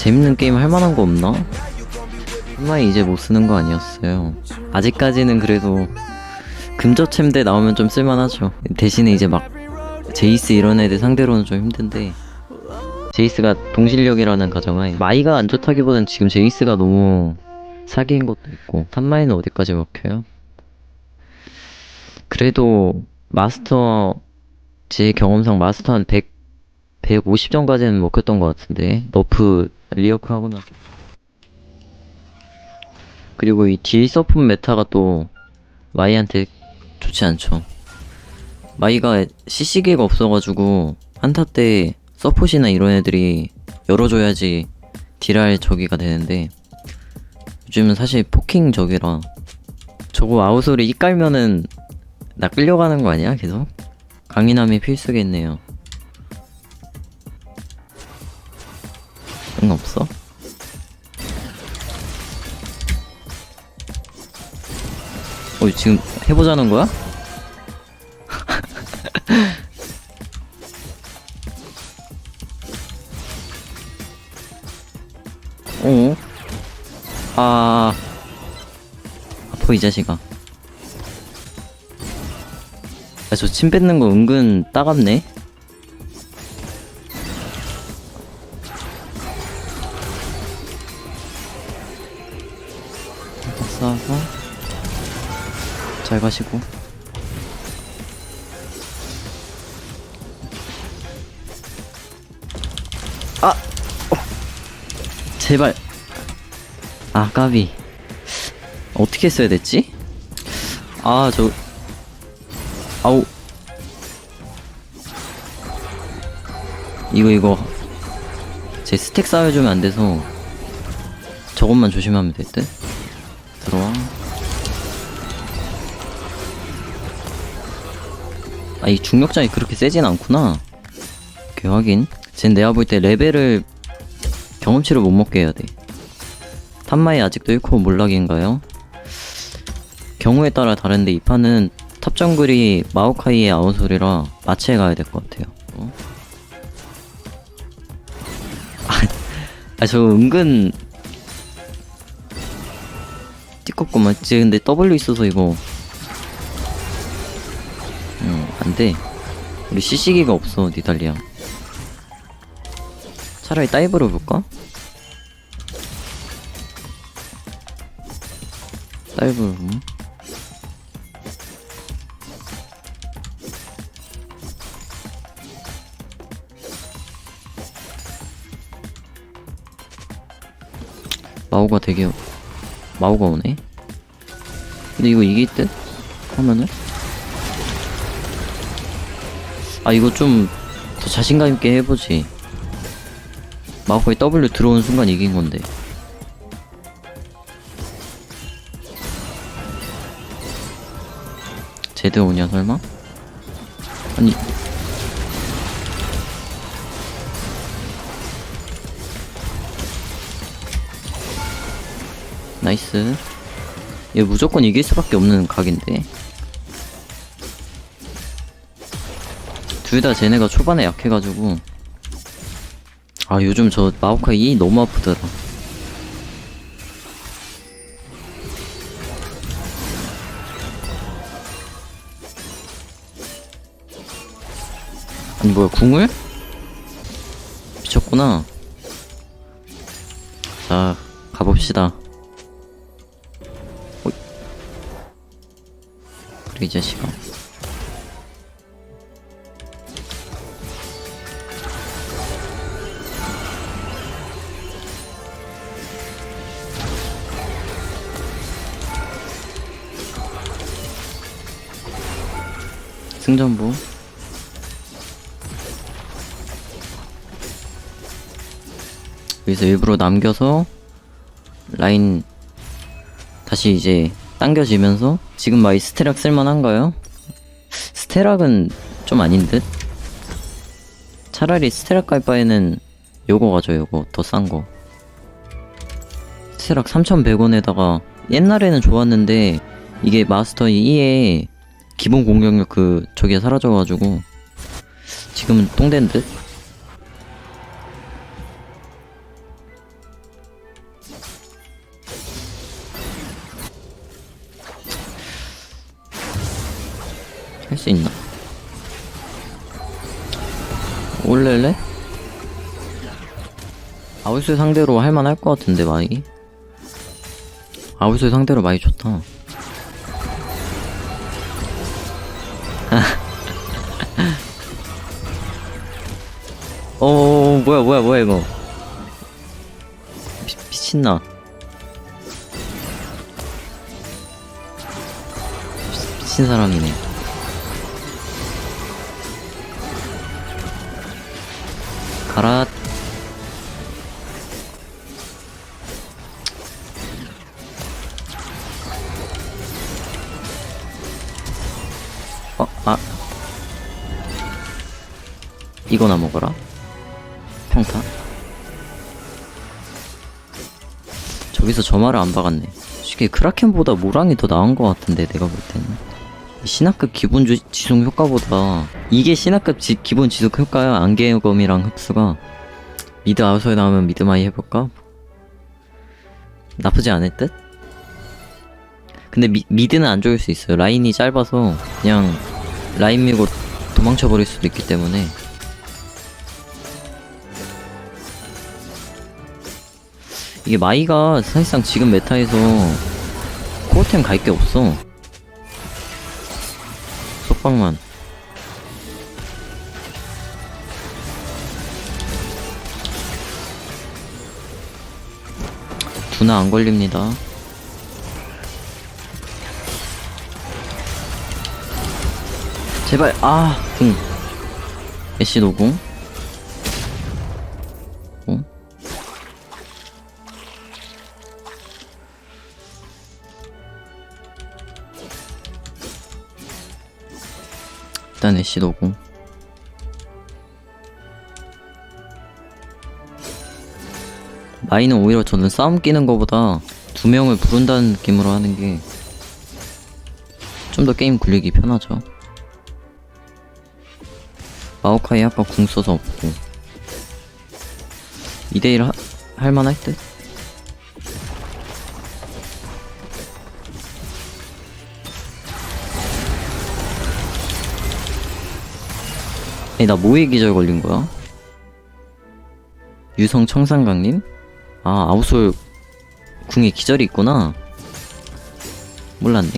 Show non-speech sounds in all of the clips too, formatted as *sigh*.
재밌는 게임 할 만한 거 없나? 한마이 이제 못 쓰는 거 아니었어요. 아직까지는 그래도 금저챔대 나오면 좀 쓸만하죠. 대신에 이제 막 제이스 이런 애들 상대로는 좀 힘든데 제이스가 동실력이라는 가정하에 마이가 안 좋다기보단 지금 제이스가 너무 사기인 것도 있고 탑마이는 어디까지 먹혀요? 그래도 마스터 제 경험상 마스터 한 100, 150점까지는 먹혔던 것 같은데 너프 리어크 하고 나서 그리고 이 딜 서폿 메타가 또 마이한테 좋지 않죠. 마이가 CC기가 없어가지고 한타 때 서폿이나 이런 애들이 열어줘야지 딜할 저기가 되는데 요즘은 사실 포킹 저기라 저거 아웃소리 이 깔면은 나 끌려가는 거 아니야 계속? 강인함이 필수겠네요 응 없어? 어 지금 해보자는 거야? *laughs* 어? 아 아파 이 자식아 아, 저 침 뱉는 거 은근 따갑네 잘 가시고 아! 어. 제발 아 까비 어떻게 써야 됐지? 아 저 아우 이거 이거 제 스택 쌓여주면 안 돼서 저것만 조심하면 될 듯? 들어와 아 이 중력장이 그렇게 세진 않구나. 오케이 확인. 쟨 내가 볼 때 레벨을 경험치를 못 먹게 해야 돼. 탑마이 아직도 1코 몰락인가요? 경우에 따라 다른데 이 판은 탑 정글이 마오카이의 아웃솔이라 마치에 가야 될 것 같아요. 어? 아저 은근 띠껍구만 지? 근데 W 있어서 이거 음 안돼 우리 CC기가 없어 니달리아 차라리 다이브로 볼까? 다이브로 음? 마오가 되게 마오가 오네 근데 이거 이길 듯? 하면은? 아 이거 좀 더 자신감 있게 해보지. 마오카이 W 들어오는 순간 이긴 건데. 제드 오냐 설마? 아니. 나이스. 얘 무조건 이길 수밖에 없는 각인데 둘 다 쟤네가 초반에 약해가지고. 아 요즘 저 마오카이 이 너무 아프더라. 아니 뭐야 궁을? 미쳤구나. 자 가봅시다. 그래 이 자식아 승전부 여기서 일부러 남겨서 라인 다시 이제 당겨지면서 지금 마이 스테락 쓸만한가요? 스테락은 좀 아닌 듯? 차라리 스테락 갈 바에는 요거 가죠 요거 더 싼거 스테락 3,100원에다가 옛날에는 좋았는데 이게 마스터 2에 기본 공격력 그 저게 사라져가지고 지금은 똥된 듯? 할 수 있나? 올렐래? 아울스 상대로 할만할 것 같은데 마이 아울스 상대로 많이 좋다 어 뭐야 뭐야 뭐야 이거 미, 미친나 미- 미친 사람이네 가라 어, 아. 이거나 먹어라. 평타. 저기서 저 말을 안 박았네. 솔직히 크라켄보다 모랑이 더 나은 것 같은데, 내가 볼 때는. 이 신화급 기본 주, 지속 효과보다, 이게 신화급 지, 기본 지속 효과야. 안개검이랑 흡수가. 미드 아웃에 나오면 미드 마이 해볼까? 나쁘지 않을 듯? 근데 미, 미드는 안 좋을 수 있어요. 라인이 짧아서 그냥 라인 밀고 도망쳐 버릴 수도 있기 때문에 이게 마이가 사실상 지금 메타에서 코어템 갈 게 없어. 속박만. 두나 안 걸립니다. 제발 아궁 애쉬 노궁 일단 애쉬 노궁 마이는 오히려 저는 싸움 끼는 거보다 두 명을 부른다는 느낌으로 하는 게 좀 더 게임 굴리기 편하죠. 마오카이 아까 궁 써서 없고 2대1 할만할 듯? 아니 나 뭐에 기절 걸린 거야? 유성 청산강님? 아 아우솔 궁에 기절이 있구나 몰랐네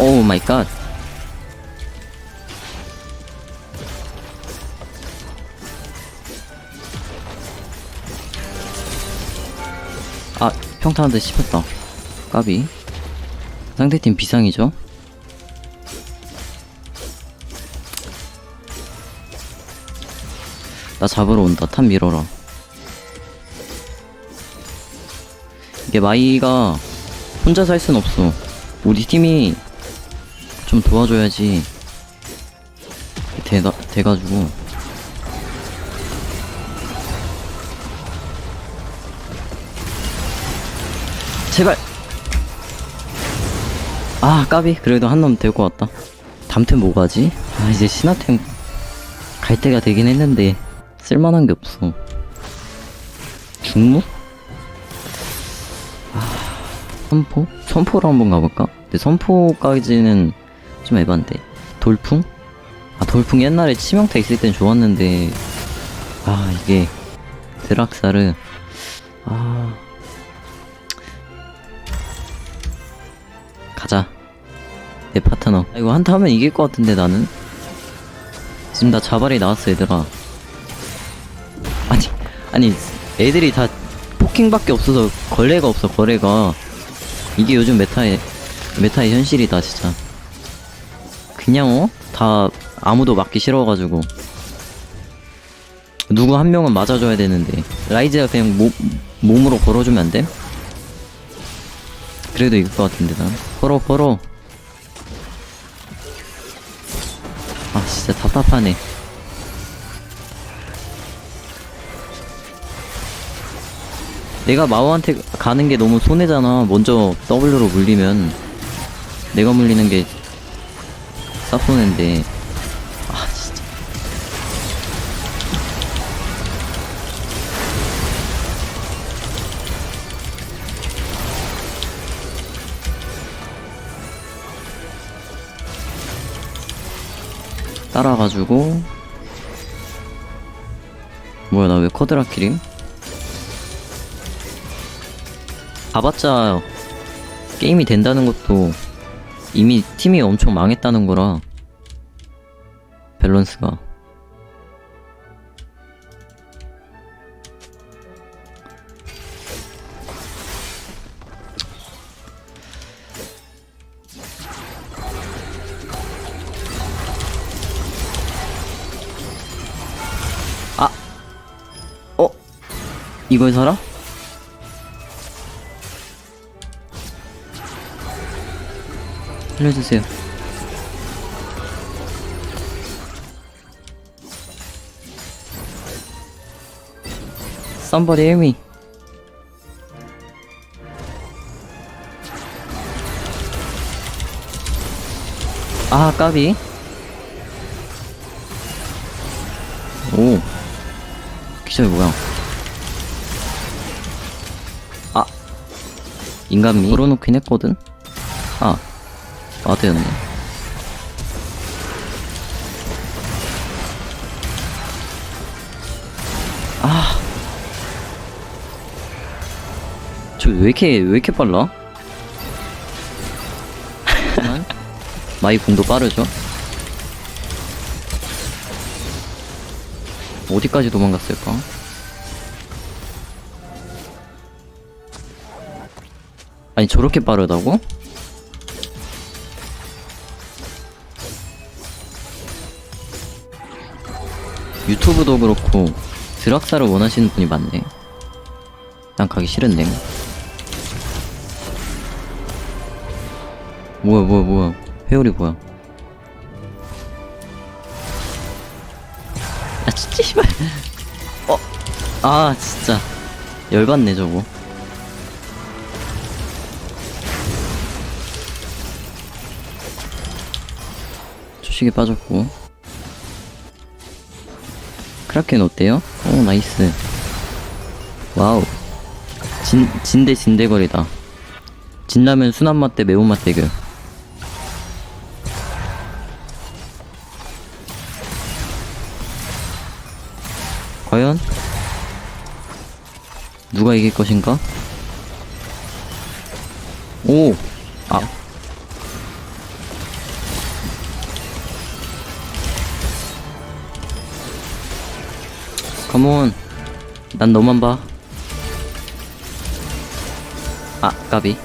오 마이 갓. 평타한테 씹혔다. 까비. 상대팀 비상이죠? 나 잡으러 온다. 탑 밀어라. 이게 마이가 혼자 살순 없어. 우리 팀이 좀 도와줘야지 돼가, 돼가지고 제발 아 까비 그래도 한 놈 데리고 왔다 담템 뭐가지? 아 이제 신화템 갈 때가 되긴 했는데 쓸만한 게 없어 중무? 선포? 선포로 한번 가볼까? 근데 선포까지는 좀 에반데 돌풍? 아 돌풍 옛날에 치명타 있을 땐 좋았는데 아 이게 드락사르 아 내 파트너. 아, 이거 한타 하면 이길 것 같은데 나는? 지금 나 자발이 나왔어 얘들아. 아니 아니 애들이 다 포킹밖에 없어서 거래가 없어 거래가. 이게 요즘 메타의 메타의 현실이다 진짜. 그냥 어? 다 아무도 맞기 싫어가지고. 누구 한 명은 맞아줘야 되는데. 라이즈가 그냥 몸, 몸으로 걸어주면 안 돼? 그래도 이길 것 같은데 난. 걸어 걸어 아 진짜 답답하네. 내가 마오한테 가는 게 너무 손해잖아. 먼저 W로 물리면. 내가 물리는 게 사포낸데 따라가지고 뭐야 나 왜 커드라키림? 가봤자 게임이 된다는 것도 이미 팀이 엄청 망했다는 거라 밸런스가 이걸 사라? 알려주세요. Somebody help me. 아, 까비. 오. 기절 뭐야? 인간미. 걸어놓긴 했거든? 아. 와드였네. 아. 저 왜 이렇게, 왜 이렇게 빨라? *laughs* 마이 공도 빠르죠? 어디까지 도망갔을까? 아니, 저렇게 빠르다고? 유튜브도 그렇고 드락사를 원하시는 분이 많네. 난 가기 싫은데. 뭐야 뭐야 뭐야 회오리 뭐야? 아 진짜 씨발. 어. 아 진짜 열받네 저거. 초식에 빠졌고. 크라켄 어때요? 오 나이스 와우 진, 진대 진대거리다 진라면 순한맛 대 매운맛 대결 과연 누가 이길 것인가? 오! 아 컴온 난 너만 봐 아, 까비.